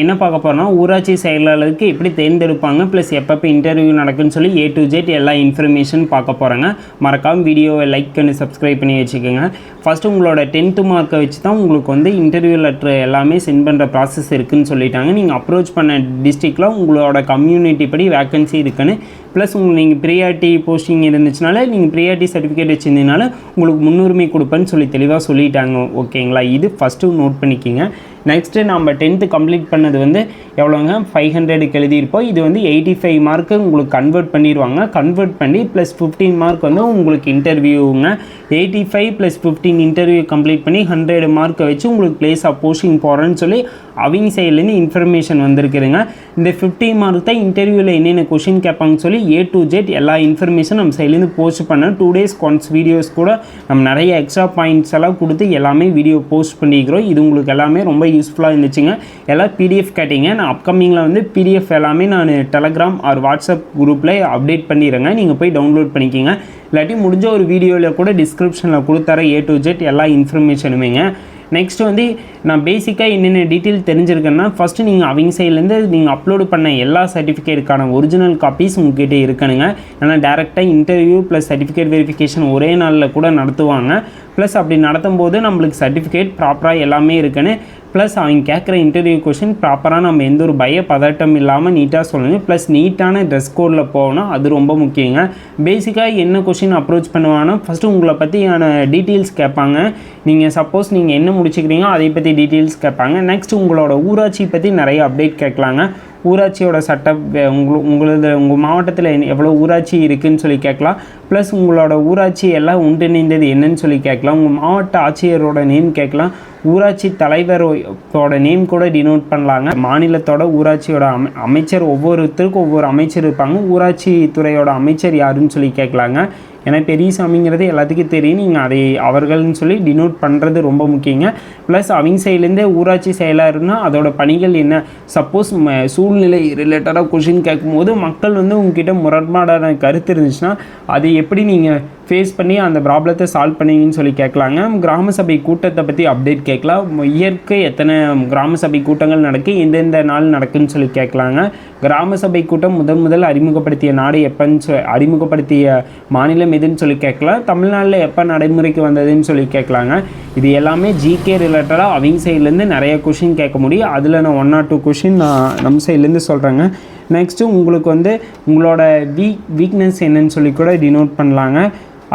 நம்ம என்ன பார்க்க போகிறோம்னா ஊராட்சி செயலாளருக்கு எப்படி தேர்ந்தெடுப்பாங்க ப்ளஸ் எப்பப்போ இன்டர்வியூ நடக்குன்னு சொல்லி ஏ டு ஜெட் எல்லா இன்ஃபர்மேஷன் பார்க்க போகிறாங்க மறக்காமல் வீடியோவை லைக் பண்ணி சப்ஸ்கிரைப் பண்ணி வச்சுக்கோங்க. ஃபஸ்ட்டு உங்களோட டென்த்து மார்க்கை வச்சு தான் உங்களுக்கு வந்து இன்டர்வியூ லெட்ரு எல்லாமே சென்ட் பண்ணுற ப்ராசஸ் இருக்குன்னு சொல்லிட்டாங்க. நீங்கள் அப்ரோச் பண்ண டிஸ்ட்ரிக்டில் உங்களோட கம்யூனிட்டி படி வேக்கன்சி இருக்குன்னு. ப்ளஸ் உங்களுக்கு நீங்கள் ப்ரியாரிட்டி போஸ்டிங் இருந்துச்சுனால நீங்கள் ப்ரியாரிட்டி சர்டிஃபிகேட் வச்சிருந்தீங்கனால உங்களுக்கு முன்னுரிமை கொடுப்பேன்னு சொல்லி தெளிவாக சொல்லிட்டாங்க. ஓகேங்களா இது ஃபஸ்ட்டு நோட் பண்ணிக்கிங்க. நெக்ஸ்ட்டு நம்ம டென்த்து கம்ப்ளீட் பண்ணது வந்து எவ்வளோங்க ஃபைவ் ஹண்ட்ரடுக்கு எழுதியிருப்போம். இது வந்து எயிட்டி ஃபைவ் மார்க்கு உங்களுக்கு கன்வெர்ட் பண்ணிடுவாங்க. கன்வெர்ட் பண்ணி ப்ளஸ் ஃபிஃப்டீன் மார்க் வந்து உங்களுக்கு இன்டர்வியூங்க eighty five plus fifteen interview complete பண்ணி ஹண்ட்ரட் மார்க்கை வச்சு உங்களுக்கு பிளேஸ் ஆஃப் போஸ்டிங் போகிறேன்னு சொல்லி அவங்க சைட்லேருந்து இன்ஃபர்மேஷன் வந்திருக்குதுங்க. இந்த ஃபிஃப்டி மார்க் தான் இன்டர்வியூவில் என்னென்ன கொஷின் கேட்பாங்கன்னு சொல்லி ஏ டு ஜெட் எல்லா இன்ஃபர்மேஷன் நம்ம சைட்லேருந்து போஸ்ட் பண்ண டூ டேஸ் ஒன்ஸ் வீடியோஸ் கூட நம்ம நிறைய எக்ஸ்ட்ரா பாயிண்ட்ஸ் எல்லாம் கொடுத்து எல்லாமே வீடியோ போஸ்ட் பண்ணிக்கிறோம். இது உங்களுக்கு எல்லாமே ரொம்ப யூஸ்ஃபுல்லாக இருந்துச்சுங்க. எல்லாம் பிடிஎஃப் கேட்டிங்க. நான் அப்கமிங்கில் வந்து பிடிஎஃப் எல்லாமே நான் டெலகிராம் ஆர் வாட்ஸ்அப் குரூப்பில் அப்டேட் பண்ணிடுறேங்க. நீங்கள் போய் டவுன்லோட் பண்ணிக்கிங்க. இல்லாட்டி முடிஞ்ச ஒரு வீடியோவில் கூட டிஸ்கிரிப்ஷனில் கொடுத்தார ஏ டு ஜெட் எல்லா இன்ஃபர்மேஷனுமேங்க நெக்ஸ்ட் வந்து நான் பேசிக்காக என்னென்ன டீட்டெயில் தெரிஞ்சிருக்கேன்னா ஃபஸ்ட்டு நீங்கள் அவங்க சைட்லேருந்து நீங்கள் அப்லோடு பண்ண எல்லா சர்டிஃபிகேட்டுக்கான ஒரிஜினல் காப்பீஸ் உங்ககிட்ட இருக்கணுங்க. ஏன்னா டேரெக்டாக இன்டர்வியூ ப்ளஸ் சர்டிஃபிகேட் வெரிஃபிகேஷன் ஒரே நாளில் கூட நடத்துவாங்க. ப்ளஸ் அப்படி நடத்தும் போது நம்மளுக்கு சர்டிஃபிகேட் ப்ராப்பராக எல்லாமே இருக்குன்னு ப்ளஸ் அவங்க கேட்குற இன்டர்வியூ கொஷின் ப்ராப்பராக நம்ம எந்த ஒரு பய பதட்டம் இல்லாமல் நீட்டாக சொல்லணும். ப்ளஸ் நீட்டான ட்ரெஸ் கோடில் போகணும். அது ரொம்ப முக்கியங்க. பேசிக்காக என்ன கொஷின் அப்ரோச் பண்ணுவாங்கன்னா ஃபஸ்ட்டு உங்களை பற்றியான டீட்டெயில்ஸ் கேட்பாங்க. நீங்கள் சப்போஸ் நீங்கள் என்ன முடிச்சுக்கிறீங்களோ அதை பற்றி டீட்டெயில்ஸ் கேட்பாங்க. நெக்ஸ்ட் உங்களோட ஊராட்சி பற்றி நிறைய அப்டேட் கேட்கலாங்க. ஊராட்சியோட சட்டம் உங்களு உங்களது உங்கள் மாவட்டத்தில் எவ்வளோ ஊராட்சி இருக்குதுன்னு சொல்லி கேட்கலாம். ப்ளஸ் உங்களோட ஊராட்சி எல்லாம் ஒன்றிணைந்தது என்னன்னு சொல்லி கேட்கலாம். உங்கள் மாவட்ட ஆட்சியரோட நேம் கேட்கலாம். ஊராட்சி தலைவரோட நேம் கூட டினோட் பண்ணலாங்க. மாநிலத்தோட ஊராட்சியோட அமை அமைச்சர் ஒவ்வொருத்தருக்கும் ஒவ்வொரு அமைச்சர் இருப்பாங்க. ஊராட்சி துறையோட அமைச்சர் யாருன்னு சொல்லி கேட்கலாங்க. ஏன்னா பெரியசாமிங்கிறது எல்லாத்துக்கும் தெரியும். நீங்கள் அதை அவர்கள்னு சொல்லி டினோட் பண்ணுறது ரொம்ப முக்கியங்க. ப்ளஸ் அவங்க சைட்லேருந்தே ஊராட்சி செயலாருன்னா அதோட பணிகள் என்ன? சப்போஸ் சூழ்நிலை ரிலேட்டடாக கொஷின் கேட்கும்போது மக்கள் வந்து உங்ககிட்ட முரண்பாடான கருத்து இருந்துச்சுன்னா அது எப்படி நீங்கள் ஃபேஸ் பண்ணி அந்த ப்ராப்ளத்தை சால்வ் பண்ணுவீங்கன்னு சொல்லி கேட்கலாங்க. கிராம சபை கூட்டத்தை பற்றி அப்டேட் கேட்கலாம். இயற்கை எத்தனை கிராம சபை கூட்டங்கள் நடக்கு எந்தெந்த நாள் நடக்குன்னு சொல்லி கேட்கலாங்க. கிராம சபை கூட்டம் முதன் முதல் அறிமுகப்படுத்திய நாடு எப்போன்னு சொ அறிமுகப்படுத்திய மாநிலம் எதுன்னு சொல்லி கேட்கலாம். தமிழ்நாட்டில் எப்போ நடைமுறைக்கு வந்ததுன்னு சொல்லி கேட்கலாங்க. இது எல்லாமே ஜிகே ரிலேட்டடாக அவங்க சைட்லேருந்து நிறைய கொஷின் கேட்க முடியும். அதில் நான் ஒன் ஆர் டூ கொஷின் நான் நம்ம சைட்லேருந்து சொல்கிறேங்க நெக்ஸ்ட்டு உங்களுக்கு வந்து உங்களோட வீக் வீக்னஸ் என்னன்னு சொல்லி கூட டினோட் பண்ணலாங்க.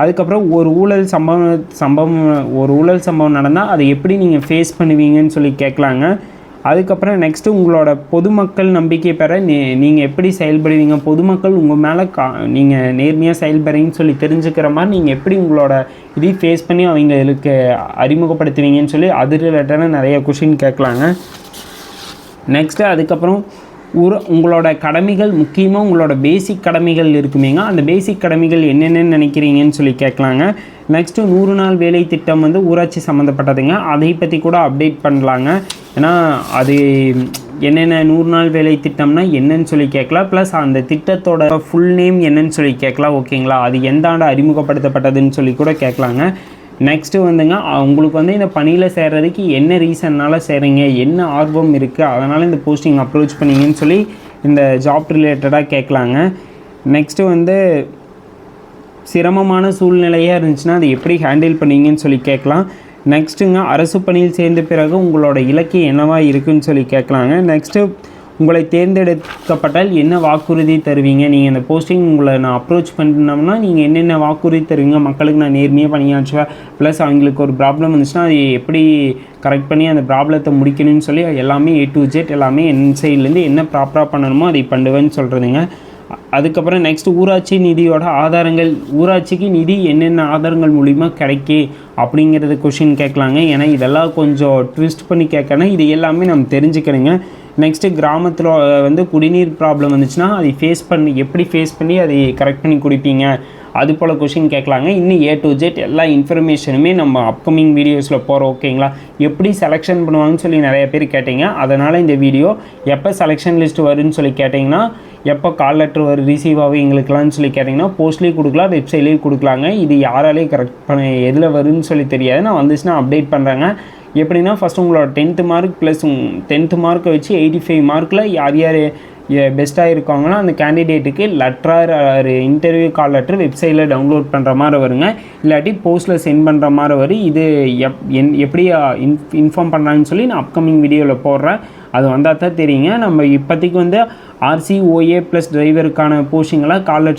அதுக்கப்புறம் ஒரு ஊழல் சம்பவம் சம்பவம் ஒரு ஊழல் சம்பவம் நடந்தால் அதை எப்படி நீங்கள் ஃபேஸ் பண்ணுவீங்கன்னு சொல்லி கேட்கலாங்க. அதுக்கப்புறம் நெக்ஸ்ட்டு உங்களோட பொதுமக்கள் நம்பிக்கை பெற நீ நீங்கள் எப்படி செயல்படுவீங்க? பொதுமக்கள் உங்கள் மேலே கா நீங்கள் நேர்மையாக செயல்படுறீங்கன்னு சொல்லி தெரிஞ்சுக்கிற மாதிரி நீங்கள் எப்படி உங்களோட இதையும் ஃபேஸ் பண்ணி அவங்களுக்கு அறிமுகப்படுத்துவீங்கன்னு சொல்லி அது ரிலேட்டடாக நிறைய கொஷின் கேட்கலாங்க. நெக்ஸ்ட்டு அதுக்கப்புறம் ஒரு உங்களோட கடமைகள் முக்கியமாக உங்களோட பேசிக் கடமைகள் இருக்குமேங்க. அந்த பேசிக் கடமைகள் என்னென்னு நினைக்கிறீங்கன்னு சொல்லி கேட்கலாங்க. நெக்ஸ்ட்டு நூறு நாள் வேலை திட்டம் வந்து ஊராட்சி சம்மந்தப்பட்டதுங்க அதை பற்றி கூட அப்டேட் பண்ணலாங்க. ஏன்னா அது என்னென்ன நூறு நாள் வேலை திட்டம்னா என்னன்னு சொல்லி கேட்கலாம். ப்ளஸ் அந்த திட்டத்தோட ஃபுல் நேம் என்னன்னு சொல்லி கேட்கலாம். ஓகேங்களா அது எந்த ஆண்டு அறிமுகப்படுத்தப்பட்டதுன்னு சொல்லி கூட கேட்கலாங்க. நெக்ஸ்ட்டு வந்துங்க உங்களுக்கு வந்து இந்த பணியில் சேர்றதுக்கு என்ன ரீசன்னால் செய்கிறீங்க என்ன ஆர்வம் இருக்குது அதனால் இந்த போஸ்டிங் அப்ரோச் பண்ணீங்கன்னு சொல்லி இந்த ஜாப் ரிலேட்டடாக கேட்கலாங்க நெக்ஸ்ட்டு வந்து சிரமமான சூழ்நிலையாக இருந்துச்சுன்னா அதை எப்படி ஹேண்டில் பண்ணீங்கன்னு சொல்லி கேட்கலாம் நெக்ஸ்ட்டுங்க அரசு பணியில் சேர்ந்த பிறகு உங்களோட இலக்கு என்னவாக இருக்குன்னு சொல்லி கேட்கலாங்க நெக்ஸ்ட்டு உங்களை தேர்ந்தெடுக்கப்பட்டால் என்ன வாக்குறுதி தருவீங்க? நீங்கள் இந்த போஸ்டிங் உங்களை நான் அப்ரோச் பண்ணோம்னா நீங்கள் என்னென்ன வாக்குறுதி தருவீங்க? மக்களுக்கு நான் நேர்மையாக பணியாற்றுவேன். ப்ளஸ் அவங்களுக்கு ஒரு ப்ராப்ளம் வந்துச்சுன்னா அதை எப்படி கரெக்ட் பண்ணி அந்த ப்ராப்ளத்தை முடிக்கணும்னு சொல்லி எல்லாமே ஏ டு ஜெட் எல்லாமே என் சைட்லேருந்து என்ன ப்ராப்பராக பண்ணணுமோ அதை பண்ணுவேன்னு சொல்கிறதுங்க அதுக்கப்புறம் நெக்ஸ்ட் ஊராட்சி நிதியோட ஆதாரங்கள். ஊராட்சிக்கு நிதி என்னென்ன ஆதாரங்கள் மூலிமா கிடைக்கி அப்படிங்கிறது கொஷின் கேட்கலாங்க. ஏன்னா இதெல்லாம் கொஞ்சம் ட்விஸ்ட் பண்ணி கேட்கணும் இது எல்லாமே நம்ம தெரிஞ்சுக்கணுங்க. நெக்ஸ்ட்டு கிராமத்தில் வந்து குடிநீர் ப்ராப்ளம் வந்துச்சுன்னா அதை ஃபேஸ் பண்ணி எப்படி ஃபேஸ் பண்ணி அதை கரெக்ட் பண்ணி குடிப்பீங்க? அது போல் கொஷின் கேட்கலாங்க. இன்னும் ஏ டு ஜெட் எல்லா இன்ஃபர்மேஷனுமே நம்ம அப்கமிங் வீடியோஸில் போகிறோம் ஓகேங்களா எப்படி செலெக்ஷன் பண்ணுவாங்கன்னு சொல்லி நிறைய பேர் கேட்டீங்க. அதனால் இந்த வீடியோ எப்போ செலெக்ஷன் லிஸ்ட் வரும்னு சொல்லி கேட்டிங்கன்னா எப்போ கால் லெட்டர் வரும் ரிசீவ் ஆகும் எங்களுக்குலாம்னு சொல்லி கேட்டிங்கன்னா போஸ்ட்லேயும் கொடுக்கலாம் வெப்சைட்லேயும் கொடுக்கலாங்க. இது யாராலையும் கரெக்ட் பண்ண எதில் வரும்னு சொல்லி தெரியாது. நான் வந்துச்சுன்னா அப்டேட் பண்ணுறேங்க எப்படின்னா ஃபஸ்ட் உங்களோட டென்த்து மார்க் ப்ளஸ் டென்த்து மார்க்கை வச்சு எயிட்டி ஃபைவ் மார்க்கில் யார் யார் பெஸ்ட்டாக இருக்காங்களோ அந்த கேண்டிடேட்டுக்கு லெட்டர் இன்டர்வியூ கால் லெட்டர் வெப்சைட்டில் டவுன்லோட் பண்ணுற மாதிரி வருங்க. இல்லாட்டி போஸ்ட்டில் சென்ட் பண்ணுற மாதிரி வரும். இது எப் என் எப்படி இன் இன்ஃபார்ம் பண்ணுறாங்கன்னு சொல்லி நான் அப்கமிங் வீடியோவில் போடுறேன். அது வந்தால் தான் தெரியுங்க. நம்ம இப்போதைக்கு வந்து ஆர்சி ஓஏ ப்ளஸ் டிரைவருக்கான போஸ்டிங்கெல்லாம் கால்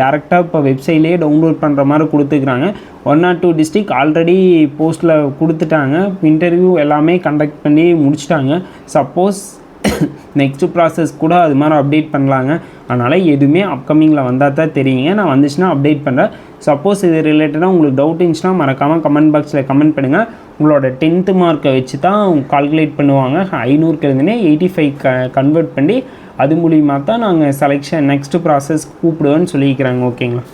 டேரெக்டாக இப்போ வெப்சைட்லேயே டவுன்லோட் பண்ணுற மாதிரி கொடுத்துக்கிறாங்க. One nought two district already போஸ்ட்டில் கொடுத்துட்டாங்க. இன்டர்வியூ எல்லாமே கண்டக்ட் பண்ணி முடிச்சிட்டாங்க. சப்போஸ் நெக்ஸ்ட் ப்ராசஸ் கூட அது மாதிரி அப்டேட் பண்ணலாங்க. அதனால் எதுவுமே அப்கமிங்கில் வந்தால் தான் தெரியுங்க. நான் வந்துச்சுன்னா அப்டேட் பண்ணுறேன் சப்போஸ் இது ரிலேட்டடாக உங்களுக்கு டவுட் இருந்துச்சுன்னா மறக்காமல் கமெண்ட் பாக்ஸில் கமெண்ட் பண்ணுங்கள் உங்களோட டென்த்து மார்க்கை வச்சு தான் கால்குலேட் பண்ணுவாங்க. ஐநூறுக்கு இருந்துனே எயிட்டி ஃபைவ் க கன்வெர்ட் பண்ணி அது மூலியமாக தான் நாங்கள் செலெக்ஷன் நெக்ஸ்ட் ப்ராசஸ் கூப்பிடுவேன்னு சொல்லியிருக்கிறாங்க. ஓகேங்களா